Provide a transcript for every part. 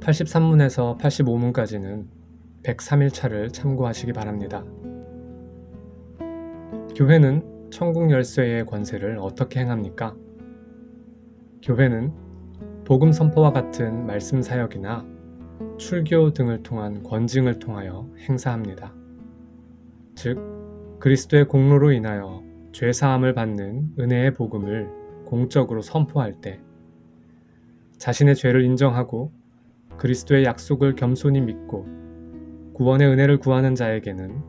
83문에서 85문까지는 103일차를 참고하시기 바랍니다. 교회는 천국 열쇠의 권세를 어떻게 행합니까? 교회는 복음 선포와 같은 말씀 사역이나 출교 등을 통한 권징을 통하여 행사합니다. 즉, 그리스도의 공로로 인하여 죄 사함을 받는 은혜의 복음을 공적으로 선포할 때 자신의 죄를 인정하고 그리스도의 약속을 겸손히 믿고 구원의 은혜를 구하는 자에게는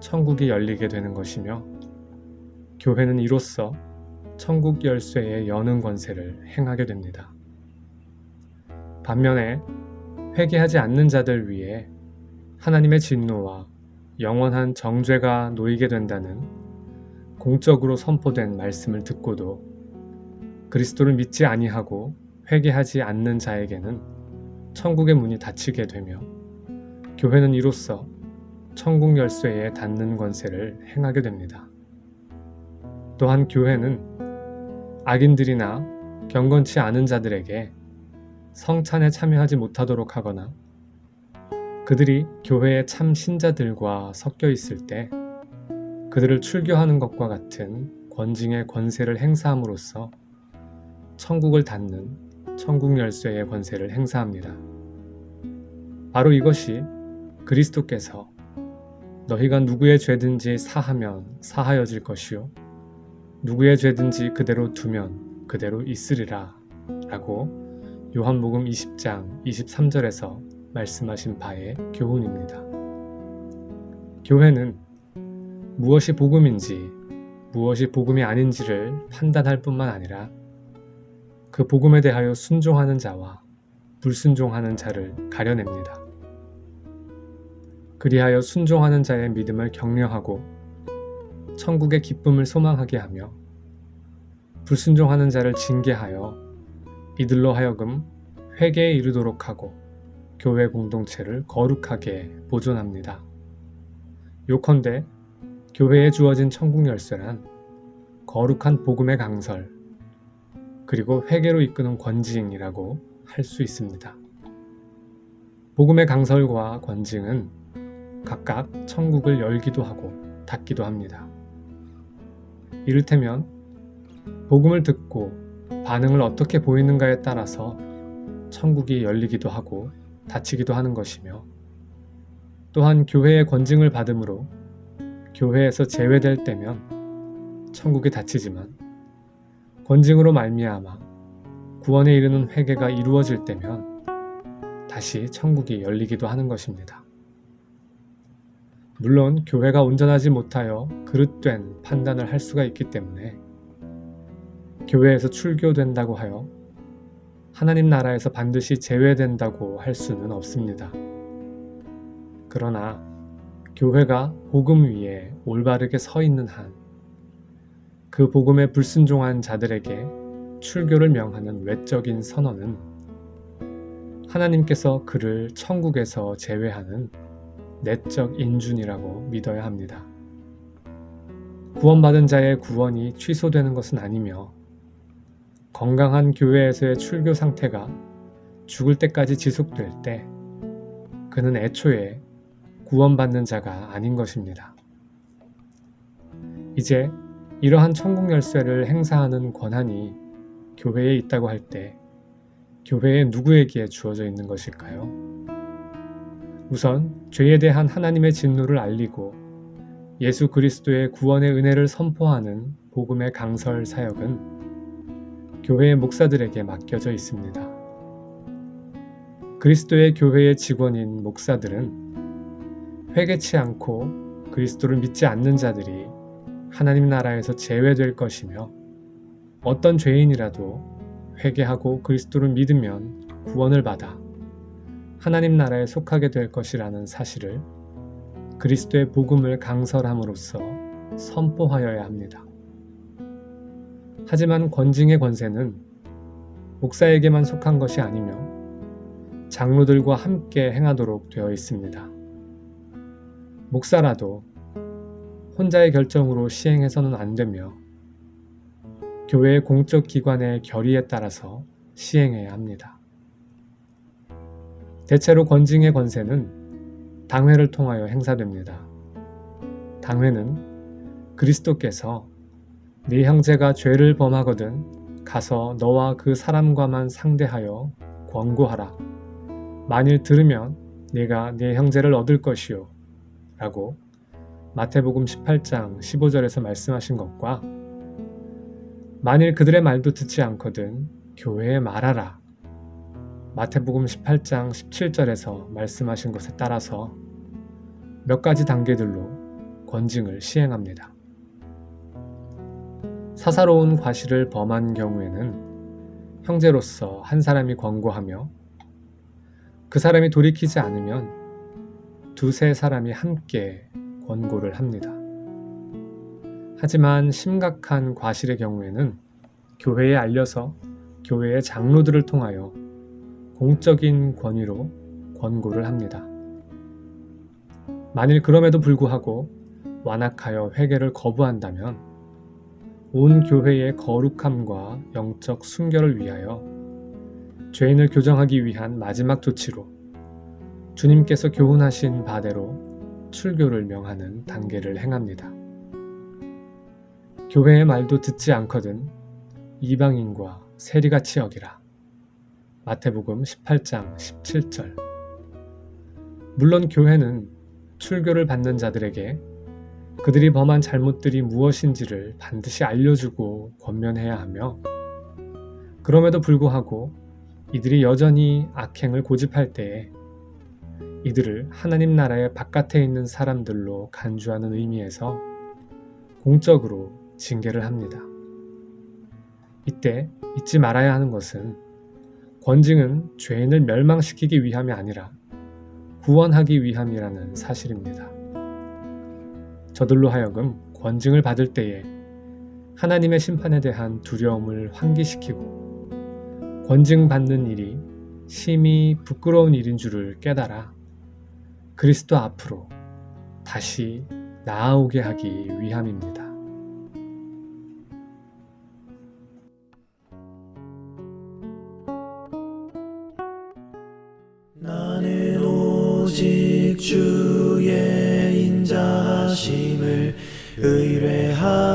천국이 열리게 되는 것이며 교회는 이로써 천국 열쇠의 여는 권세를 행하게 됩니다. 반면에 회개하지 않는 자들 위해 하나님의 진노와 영원한 정죄가 놓이게 된다는 공적으로 선포된 말씀을 듣고도 그리스도를 믿지 아니하고 회개하지 않는 자에게는 천국의 문이 닫히게 되며 교회는 이로써 천국 열쇠에 닿는 권세를 행하게 됩니다. 또한 교회는 악인들이나 경건치 않은 자들에게 성찬에 참여하지 못하도록 하거나 그들이 교회의 참 신자들과 섞여 있을 때 그들을 출교하는 것과 같은 권징의 권세를 행사함으로써 천국을 닫는 천국 열쇠의 권세를 행사합니다. 바로 이것이 그리스도께서 너희가 누구의 죄든지 사하면 사하여질 것이요 누구의 죄든지 그대로 두면 그대로 있으리라 라고 요한복음 20장 23절에서 말씀하신 바의 교훈입니다. 교회는 무엇이 복음인지 무엇이 복음이 아닌지를 판단할 뿐만 아니라 그 복음에 대하여 순종하는 자와 불순종하는 자를 가려냅니다. 그리하여 순종하는 자의 믿음을 격려하고 천국의 기쁨을 소망하게 하며 불순종하는 자를 징계하여 이들로 하여금 회개에 이르도록 하고 교회 공동체를 거룩하게 보존합니다. 요컨대 교회에 주어진 천국 열쇠란 거룩한 복음의 강설 그리고 회개로 이끄는 권징이라고 할 수 있습니다. 복음의 강설과 권징은 각각 천국을 열기도 하고 닫기도 합니다. 이를테면 복음을 듣고 반응을 어떻게 보이는가에 따라서 천국이 열리기도 하고 닫히기도 하는 것이며 또한 교회의 권징을 받음으로 교회에서 제외될 때면 천국이 닫히지만 권징으로 말미암아 구원에 이르는 회개가 이루어질 때면 다시 천국이 열리기도 하는 것입니다. 물론 교회가 온전하지 못하여 그릇된 판단을 할 수가 있기 때문에 교회에서 출교된다고 하여 하나님 나라에서 반드시 제외된다고 할 수는 없습니다. 그러나 교회가 복음 위에 올바르게 서 있는 한, 그 복음에 불순종한 자들에게 출교를 명하는 외적인 선언은 하나님께서 그를 천국에서 제외하는 내적 인준이라고 믿어야 합니다. 구원받은 자의 구원이 취소되는 것은 아니며 건강한 교회에서의 출교 상태가 죽을 때까지 지속될 때 그는 애초에 구원받는 자가 아닌 것입니다. 이제 이러한 천국 열쇠를 행사하는 권한이 교회에 있다고 할 때 교회에 누구에게 주어져 있는 것일까요? 우선 죄에 대한 하나님의 진노를 알리고 예수 그리스도의 구원의 은혜를 선포하는 복음의 강설 사역은 교회의 목사들에게 맡겨져 있습니다. 그리스도의 교회의 직원인 목사들은 회개치 않고 그리스도를 믿지 않는 자들이 하나님 나라에서 제외될 것이며 어떤 죄인이라도 회개하고 그리스도를 믿으면 구원을 받아 하나님 나라에 속하게 될 것이라는 사실을 그리스도의 복음을 강설함으로써 선포하여야 합니다. 하지만 권징의 권세는 목사에게만 속한 것이 아니며 장로들과 함께 행하도록 되어 있습니다. 목사라도 혼자의 결정으로 시행해서는 안 되며 교회의 공적 기관의 결의에 따라서 시행해야 합니다. 대체로 권징의 권세는 당회를 통하여 행사됩니다. 당회는 그리스도께서 네 형제가 죄를 범하거든 가서 너와 그 사람과만 상대하여 권고하라. 만일 들으면 네가 네 형제를 얻을 것이요. 라고 마태복음 18장 15절에서 말씀하신 것과 만일 그들의 말도 듣지 않거든 교회에 말하라. 마태복음 18장 17절에서 말씀하신 것에 따라서 몇 가지 단계들로 권징을 시행합니다. 사사로운 과실을 범한 경우에는 형제로서 한 사람이 권고하며 그 사람이 돌이키지 않으면 두세 사람이 함께 권고를 합니다. 하지만 심각한 과실의 경우에는 교회에 알려서 교회의 장로들을 통하여 공적인 권위로 권고를 합니다. 만일 그럼에도 불구하고 완악하여 회개를 거부한다면 온 교회의 거룩함과 영적 순결을 위하여 죄인을 교정하기 위한 마지막 조치로 주님께서 교훈하신 바대로 출교를 명하는 단계를 행합니다. 교회의 말도 듣지 않거든 이방인과 세리같이 여기라. 마태복음 18장 17절. 물론 교회는 출교를 받는 자들에게 그들이 범한 잘못들이 무엇인지를 반드시 알려주고 권면해야 하며 그럼에도 불구하고 이들이 여전히 악행을 고집할 때에 이들을 하나님 나라의 바깥에 있는 사람들로 간주하는 의미에서 공적으로 징계를 합니다. 이때 잊지 말아야 하는 것은 권징은 죄인을 멸망시키기 위함이 아니라 구원하기 위함이라는 사실입니다. 저들로 하여금 권징을 받을 때에 하나님의 심판에 대한 두려움을 환기시키고 권징 받는 일이 심히 부끄러운 일인 줄을 깨달아 그리스도 앞으로 다시 나아오게 하기 위함입니다. 나는 오직 주의 인자하심을 의뢰하